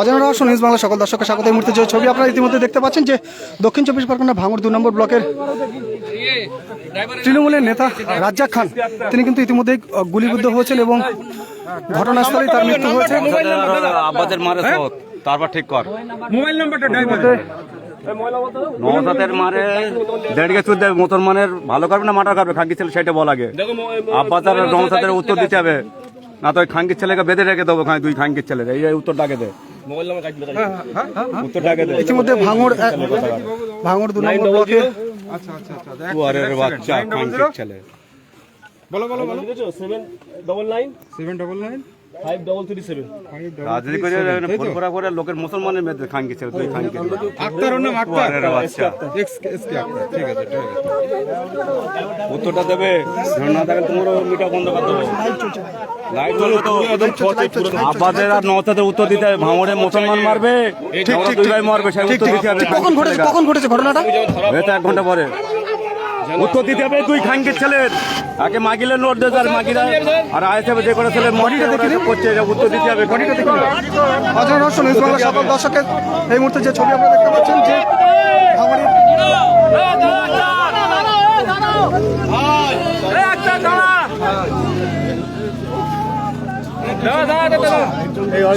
অজানা রহস্য নিউজ বাংলা সকল দর্শককে স্বাগত। এই মুহূর্তে যে ছবি আপনারা ইতিমধ্যে দেখতে পাচ্ছেন যে দক্ষিণ চব্বিশ পরগনা ভাঙড় দু নম্বর ব্লকের তৃণমূলের নেতা রাজ্জাক খান তিনি কিন্তু ইতিমধ্যেই গুলিবিদ্ধ হয়েছেন এবং ঘটনাস্থলেই তার মৃত্যু হয়েছে। আব্বাদের মারে শোধ তারপর ঠিক কর। মোবাইল নাম্বারটা ড্রাইভার মারে দেড়কে চুদ মুসলমানের ভালো করবে না মাটা করবে? খাঙ্কি ছেলে সেটা বল আগে। আব্বাসার নওসাদের উত্তর দিতে হবে। না তো ওই খাঙ্কির ছেলেকে বেঁধে রেখে দেবো দুই খাঙ্কির ছেলে এই উত্তর ডাকে দে। উত্তরটাকে দে। ইতিমধ্যে ভাঙড় ভাঙড় দু নম্বর ব্লকে কুয়ারের বাচ্চা খাঙ্কির ছেলে। বলো বলো বলো। Seven double nine seven double nine five double three seven রাজনীতি করে ফোন করা করে লোকের মুসলমানের মেয়েদের খাঙ্কি ছেলে দুই খাঙ্কির আক্তার ওর নাম আক্তার। কুয়ারের বাচ্চা। X S K Akhtar. ঠিক আছে ঠিক আছে। উত্তরটা দেবে। না থাকলে তোমার মিটা বন্ধ করে দেবো। লাইট চলবে তো আব্বাদের আর উত্তর দিতে হবে ভাঙড়ে মুসলমান মারবে আমরা দুই ভাই মারবে সেই উত্তর দিতে হবে। কখন ঘটেছে কখন ঘটেছে ঘটনাটা? এক ঘণ্টা পরে। উত্তর দিতে হবে দুই খাঙ্কির ছেলের। আগে মাগিলে নোট দেবে আর মাগিরা। আর আইসে যে করে ছেলে মরিটা দেখে করছে এটা উত্তর দিতে হবে মরিটা দেখে অজানা রহস্য নিউজ বাংলা সকল দর্শকের এই মুহূর্তে যে ছবি আপনারা দেখতে পাচ্ছেন যে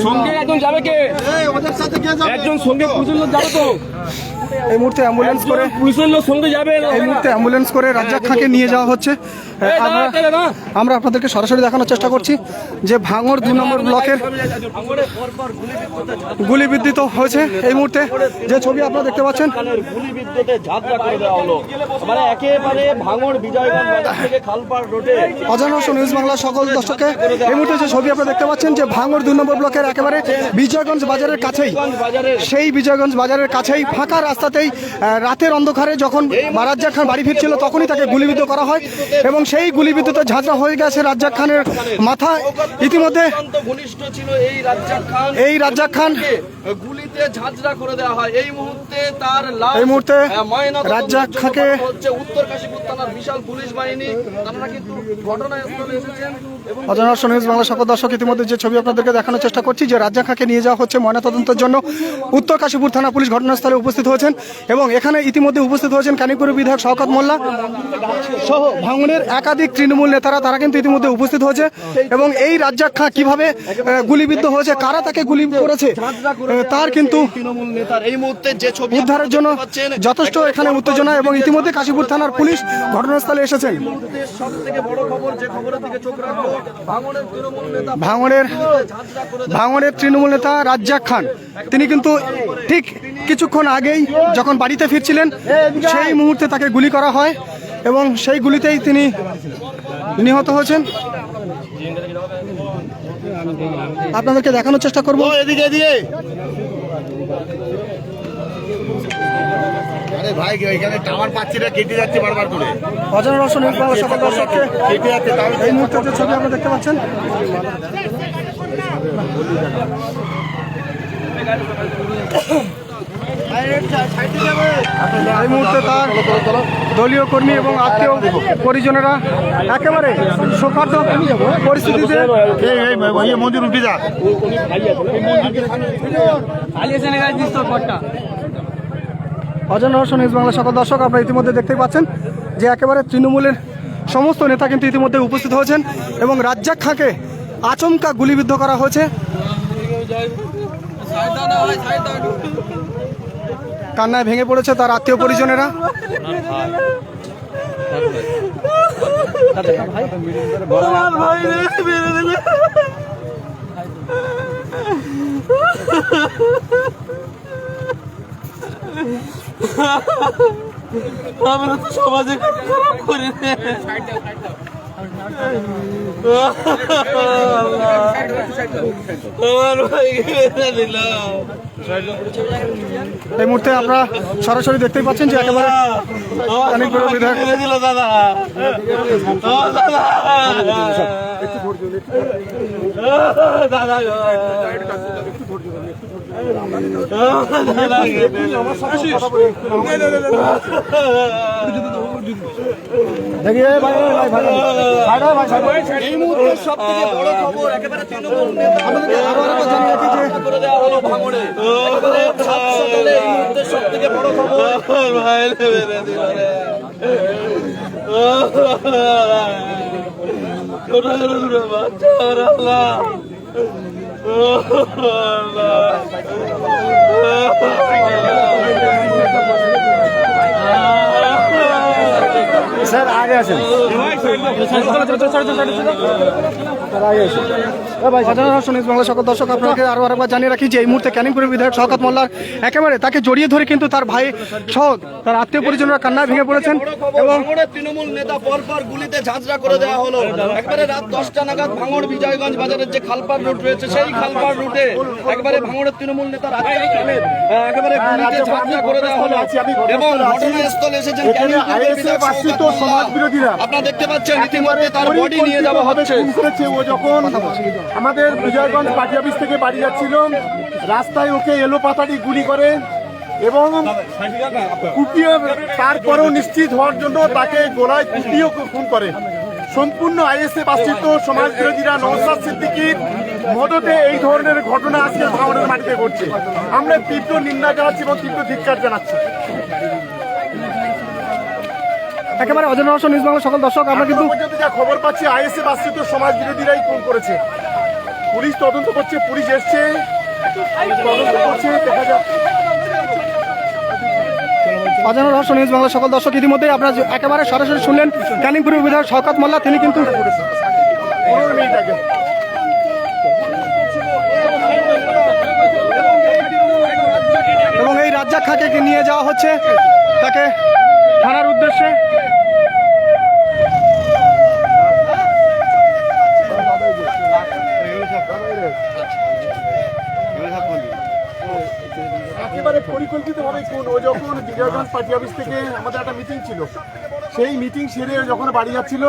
সঙ্গে একজন যাবে কে? একজন সঙ্গে লোক যাবে তো। এই মুহূর্তে অ্যাম্বুলেন্স করে পুলিশের লোক সঙ্গে যাবে এই মুহূর্তে অ্যাম্বুলেন্স করে রাজ্জাক খাঁকে নিয়ে যাওয়া হচ্ছে আমরা আমরা আপনাদেরকে সরাসরি দেখানোর চেষ্টা করছি যে ভাঙড় দু নম্বর ব্লকের গুলিবিদ্যুত হয়েছে এই মুহূর্তে যে ছবি আপনারা দেখতে পাচ্ছেন মানে অজানা নিউজ বাংলা সকল দর্শককে এই মুহূর্তে যে ছবি আপনারা দেখতে পাচ্ছেন যে ভাঙড় দু নম্বর ব্লকের একেবারে বিজয়গঞ্জ বাজারের কাছেই সেই বিজয়গঞ্জ বাজারের কাছেই ফাঁকা রাস্তাতেই আহ, রাতের অন্ধকারে যখন রাজ্জাক খান বাড়ি ফিরছিল তখনই তাকে গুলিবিদ্ধ করা হয় এবং সেই গুলিবিদ্ধতে ঝাঁঝরা হয়ে গেছে রাজ্জাক খানের মাথা। ইতিমধ্যে অত্যন্ত ঘনিষ্ঠ ছিল এই রাজ্জাক খান গুলিতে ঝাঁঝরা করে দেওয়া হয়। এই মুহূর্তে তার এই মুহূর্তে রাজ্জাক হচ্ছে উত্তর কাশীপুর থানার বিশাল পুলিশ বাহিনী। তারা কিন্তু ঘটনাস্থলে এসেছেন? অজানা রহস্য নিউজ বাংলা সকল দর্শক ইতিমধ্যে যে ছবি আপনাদেরকে দেখানোর চেষ্টা করছি, যে রাজ্জাক খাঁকে নিয়ে যাওয়া হচ্ছে ময়নাতদন্তের জন্য। উত্তর কাশীপুর থানা পুলিশ ঘটনাস্থলে উপস্থিত হয়েছেন এবং এখানে ইতিমধ্যে উপস্থিত হয়েছেন কানিপুর বিধায়ক শওকত মোল্লা সহ ভাঙনের একাধিক তৃণমূল নেতারা, তারা কিন্তু ইতিমধ্যে উপস্থিত হয়েছে এবং এই রাজ্জাক খাঁ কীভাবে গুলিবিদ্ধ হয়েছে, কারা তাকে গুলি করেছে তার কিন্তু উদ্ধারের জন্য যথেষ্ট এখানে উত্তেজনা এবং ইতিমধ্যে কাশীপুর থানার পুলিশ ঘটনাস্থলে এসেছেন। সব থেকে বড় খবর, যে খবরের দিকে চোখ রাখব ভাঙড়ের করে ভাঙড়ের তৃণমূল নেতা রাজ্জাক খান। তিনি কিন্তু ঠিক কিছুক্ষণ আগেই যখন বাড়িতে ফিরছিলেন সেই মুহূর্তে তাকে গুলি করা হয় এবং সেই গুলিতেই তিনি নিহত হয়েছেন। আপনাদেরকে দেখানোর চেষ্টা করব। এদিকে এদিকে। ভাই এখানে টাওয়ার পাচ্ছি না কেটে যাচ্ছে বারবার করে। অজানা রসন সকল দর্শককে কেটে যাচ্ছে এই মুহূর্তে যে ছবি আপনারা দেখতে পাচ্ছেন। এই মুহূর্তে তার দলীয় কর্মী এবং আত্মীয় পরিজনেরা একেবারে শোকার্ত পরিস্থিতিতে মন্দির উঠে যা অজানা রহস্য নিউজ বাংলা সকল দর্শক আপনারা ইতিমধ্যে দেখতেই পাচ্ছেন যে একেবারে তৃণমূলের সমস্ত নেতা কিন্তু ইতিমধ্যে উপস্থিত হয়েছেন এবং রাজ্জাক খাঁকে আচমকা গুলিবিদ্ধ করা হয়েছে কান্নায় ভেঙে পড়েছে তার আত্মীয় পরিজনেরা আমরা তো সমাজে খারাপ করে এই মুহূর্তে আমরা সরাসরি দেখতেই পাচ্ছেন যে একেবারে কানিকপুর বিধায়ক। দিল দাদা। ও দাদা। দাদা। এই মুহূর্তে সব থেকে বড় খবর একেবারে তৃণমূল নেতা আমাদেরকে আরও আরেকবার জানিয়ে করে দেওয়া হলো ভাঙড়ে। একেবারে ছাত্র দলে এই মুহূর্তে সব থেকে বড় খবর। স্যার আগে আসেন। বাংলা সকল দর্শক আপনাকে আরও আরেকবার জানিয়ে রাখি যে এই মুহূর্তে ক্যানিংপুরের বিধায়ক শওকত মোল্লার একেবারে তাকে জড়িয়ে ধরে কিন্তু তার ভাই সহ তার আত্মীয় পরিজনরা কান্নায় ভেঙে পড়েছেন এবং তৃণমূল নেতা পরপর গুলিতে ঝাঁঝরা করে দেওয়া হলো। একবারে রাত দশটা নাগাদ ভাঙড় বিজয়গঞ্জ বাজারের যে খালপার রুট রয়েছে সেই খালপার রুটে একবারে ভাঙড়ের তৃণমূল নেতা রাজা খানের, আহ, একেবারে গুলিতে ঝাঁঝরা করে দেওয়া হলো। এবং ঘটনাস্থলে এসেছেন ক্যানিংপুরের বিধায়ক আপনারা দেখতে পাচ্ছেন ইতিমধ্যে তার বডি নিয়ে যাওয়া হচ্ছে। যখন আমাদের বিজয়গঞ্জ পার্টি অফিস থেকে বাড়ি যাচ্ছিল, রাস্তায় ওকে এলো পাতাটি গুলি করে এবং কুপিয়ে তারপরেও নিশ্চিত হওয়ার জন্য তাকে গোলায় কুপিয়ে ওকে খুন করে। সম্পূর্ণ আইএসএফ আশ্রিত সমাজ বিরোধীরা নওসাদ সিদ্দিকির মদতে এই ধরনের ঘটনা আজকে ভাঙড়ের মাটিতে ঘটছে। আমরা তীব্র নিন্দা জানাচ্ছি এবং তীব্র ধিক্কার জানাচ্ছি। একেবারে অজানা রহস্য নিউজ বাংলা সকল দর্শক আমরা কিন্তু যা খবর পাচ্ছি আইএসএফ আশ্রিত সমাজ বিরোধীরাই খুন করেছে। পুলিশ তদন্ত করছে পুলিশ এসছে। তদন্ত করছে দেখা যাক। অজানা রহস্য নিউজ বাংলা সকল দর্শক ইতিমধ্যে আপনারা একেবারে সরাসরি শুনলেন ক্যানিংপুরের বিধায়ক শওকত মোল্লা তিনি কিন্তু এবং এই রাজ্জাক খাকে নিয়ে যাওয়া হচ্ছে। তাকে থানার উদ্দেশ্যে একেবারে পরিকল্পিতভাবে খুন ও যখন বিজয়গঞ্জ পার্টি অফিস থেকে আমাদের একটা মিটিং ছিল, সেই মিটিং সেরে যখন বাড়ি যাচ্ছিল,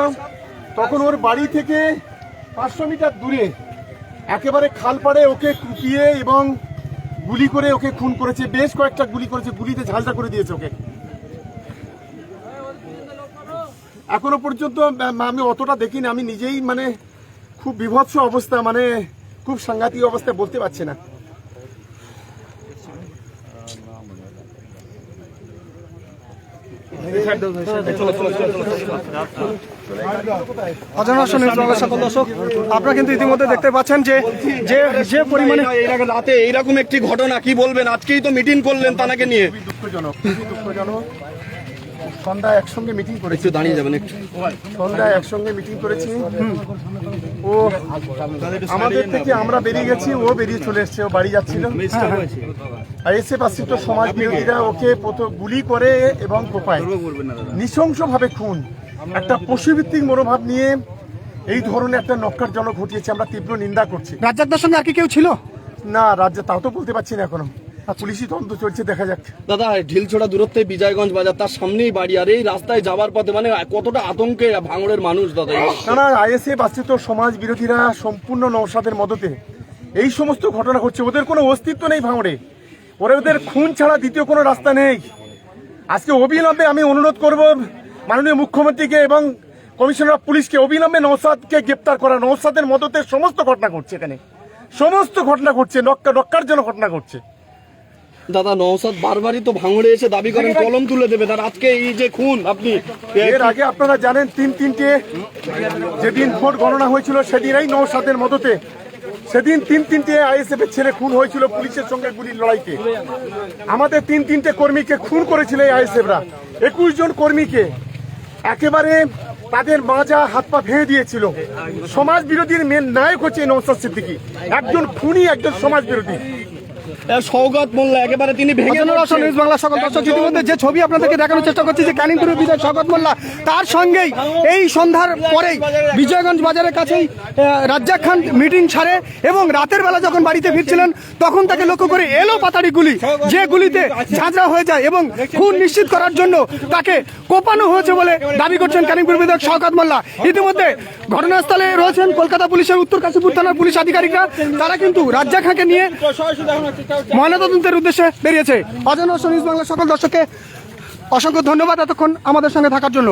তখন ওর বাড়ি থেকে পাঁচশো মিটার দূরে একেবারে খালপাড়ে ওকে কুপিয়ে এবং গুলি করে ওকে খুন করেছে, বেশ কয়েকটা গুলি করেছে, গুলিতে ঝালটা করে দিয়েছে ওকে। এখনও পর্যন্ত আমি অতটা দেখিনি, আমি নিজেই মানে খুব বিভৎস অবস্থা মানে খুব সাংঘাতিক অবস্থায় বলতে পারছি না। অজানা নিউজ সকল দর্শক আপনারা কিন্তু ইতিমধ্যে দেখতে পাচ্ছেন যে যে যে পরিমাণে রাতে এইরকম একটি ঘটনা কি বলবেন? আজকেই তো মিটিং করলেন তানাকে নিয়ে। দুঃখজনক দুঃখজনক। সন্ধ্যা একসঙ্গে মিটিং করেছি। দাঁড়িয়ে যাবেন একটু। সন্ধ্যায় একসঙ্গে মিটিং করেছি। ও আমাদের থেকে আমরা বেরিয়ে গেছি ও বেরিয়ে চলে এসছে ও বাড়ি যাচ্ছিল। আইএসএফ আশ্রিত সমাজ বিরোধীরা ওকে গুলি করে এবং কোপায়। নৃশংসভাবে খুন। একটা পশুভিত্তিক মনোভাব নিয়ে এই ধরনের একটা নক্কারজনক ঘটিয়েছে আমরা তীব্র নিন্দা করছি। রাজ্জাকদার সঙ্গে আর কি কেউ ছিল? না রাজ্যে তাও তো বলতে পারছি না এখনও। পুলিশি তদন্ত চলছে দেখা যাক। দাদা ঢিলছোড়া দূরত্বে বিজয়গঞ্জ বাজার তার সামনেই বাড়ি আর এই রাস্তায় যাওয়ার পথে মানে কতটা আতঙ্কে ভাঙড়ের মানুষ দাদা? কারণ আইএসএফ আশ্রিত সমাজ বিরোধীরা সম্পূর্ণ নৌসাদের মদতে। এই সমস্ত ঘটনা ঘটছে ওদের কোনো অস্তিত্ব নেই ভাঙড়ে। ওরা ওদের খুন ছাড়া দ্বিতীয় কোনো রাস্তা নেই। আজকে অবিলম্বে আমি অনুরোধ করব মাননীয় মুখ্যমন্ত্রীকে এবং কমিশনার অফ পুলিশকে অবিলম্বে নৌসাদকে গ্রেপ্তার করা নৌসাদের মদতে সমস্ত ঘটনা ঘটছে এখানে। সমস্ত ঘটনা ঘটছে নক্কা নক্কার জন্য ঘটনা ঘটছে। দাদা নওসাদ বারবারই তো ভাঙড়ে এসে দাবি করেন কলম তুলে দেবে। তার আজকে এই যে খুন আপনি এর আগে আপনারা জানেন তিন তিনটে যেদিন ভোট গণনা হয়েছিল সেদিনই নৌসাদের মদতে। সেদিন তিন তিনটে আইএসএফ এর ছেলে খুন হয়েছিল পুলিশের সঙ্গে গুলির লড়াইতে। আমাদের তিন তিনটে কর্মীকে খুন করেছিল এই আইএসএফরা। একুশ জন কর্মীকে একেবারে তাদের মাজা হাত পা ভেঙে দিয়েছিল। সমাজ বিরোধীর মেন নায়ক হচ্ছে নৌসাদ সিদ্দিকী। একজন খুনি একজন সমাজ বিরোধী সৌগত মোল্লা একেবারে তিনি ভেঙে নিউজ বাংলা সকল দর্শক ইতিমধ্যে যে ছবি আপনাদেরকে দেখানোর চেষ্টা করছি যে ক্যানিংপুরের বিধায়ক শওকত মোল্লা তার সঙ্গেই এই সন্ধ্যার পরেই বিজয়গঞ্জ বাজারের কাছেই রাজ্জাক খান মিটিং ছাড়ে এবং রাতের বেলা যখন বাড়িতে ফিরছিলেন তখন তাকে লক্ষ্য করে এলো পাতাড়ি গুলি যে গুলিতে ঝাঁঝরা হয়ে যায় এবং খুন নিশ্চিত করার জন্য তাকে কোপানো হয়েছে বলে দাবি করছেন ক্যানিংপুর বিধায়ক শওকাত মোল্লা। ইতিমধ্যে ঘটনাস্থলে রয়েছেন কলকাতা পুলিশের উত্তর কাশীপুর থানার পুলিশ আধিকারিকরা। তারা কিন্তু রাজ্জাক খাঁকে নিয়ে ময়নাতদন্তের উদ্দেশ্যে বেরিয়েছে। অজানা নিউজ বাংলা সকল দর্শককে অসংখ্য ধন্যবাদ এতক্ষণ আমাদের সঙ্গে থাকার জন্য।